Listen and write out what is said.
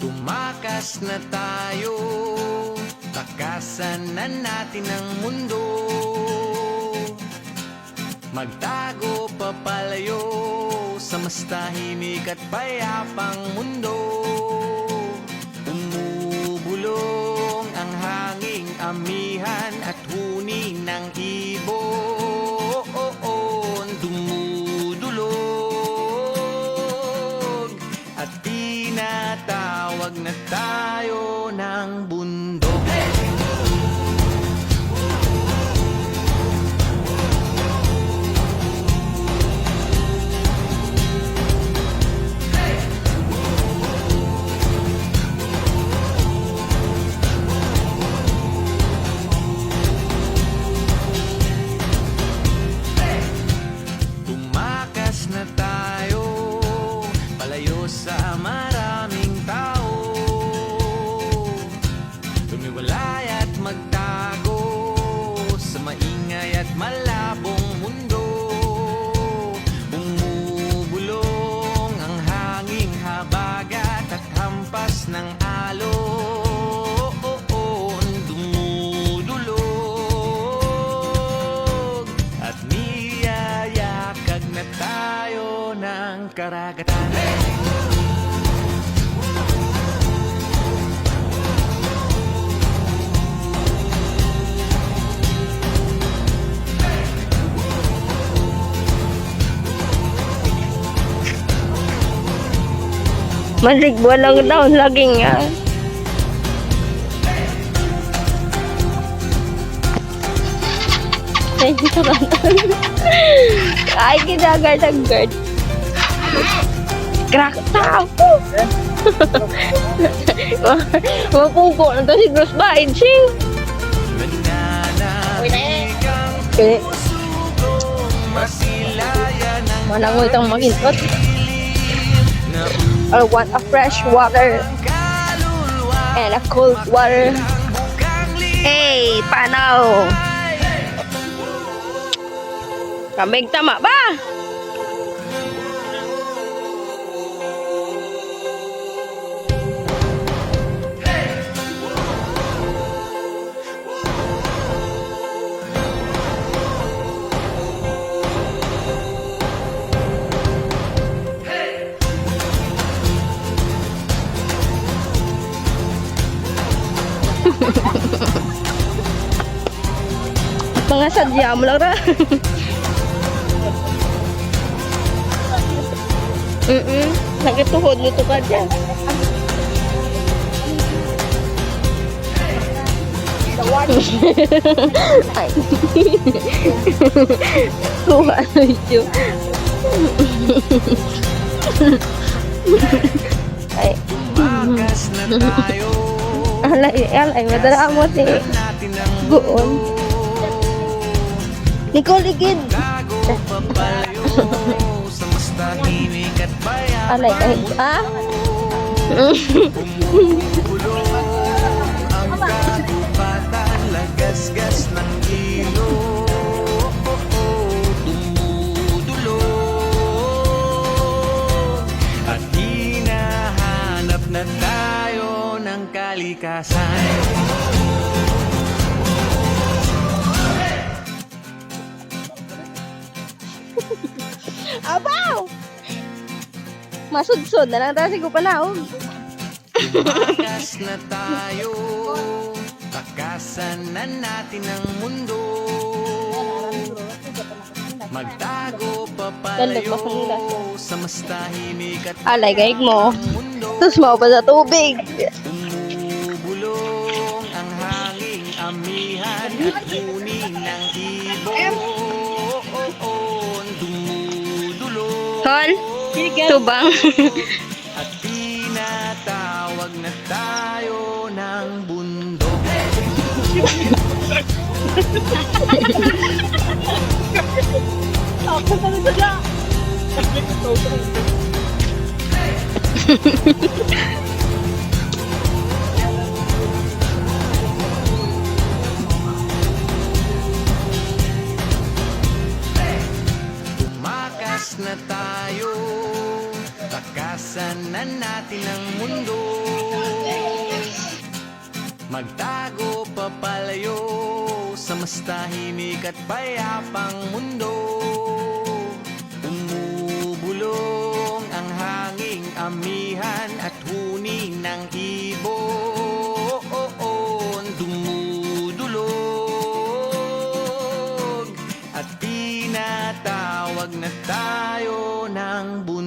Tumakas na tayo. Takasan na natin ang mundo. Magtago papalayo Sa mas tahimik at payapang mundo. Umubulong ang hanging amihan ng karagatan Maligbo lang daw, laging yan. Ay, ito ba? Ay, guard. Crack tapo! Mapupo na to si Bruce. Mananahig ang Okay. Manangoy itong magintot. na I want a fresh water and a cold water. Hey, panaw! Kamig tama ba? Mga sadya mo lang ra. Mm-mm. Nagituhod nito ka dyan. Ay. Kuha na ito. Ay. Alay, alay. Madala mo si Buon. Nicole bayang Alay, ah? Bumubulong ang kagubatan Lagasgas ng hinahanap na tayo ng kalikasan Abaw! Masudsod na lang tayo siguro panahon. Tumakas na tayo Takasan na natin ang mundo Magtago pa siya. Sa mas tahimik at Alay, gaig mo. Tapos mo pa sa tubig. Umubulong ang hanging amihan At Hon, tubang. At tinatawag na tayo ng bundok Tumakas na Tingnan natin ang mundo. Magtago papalayo Sa mas tahimik at payapang mundo. Umubulong ang hanging amihan At huni ng ibo. At tinatawag na tayo ng buhay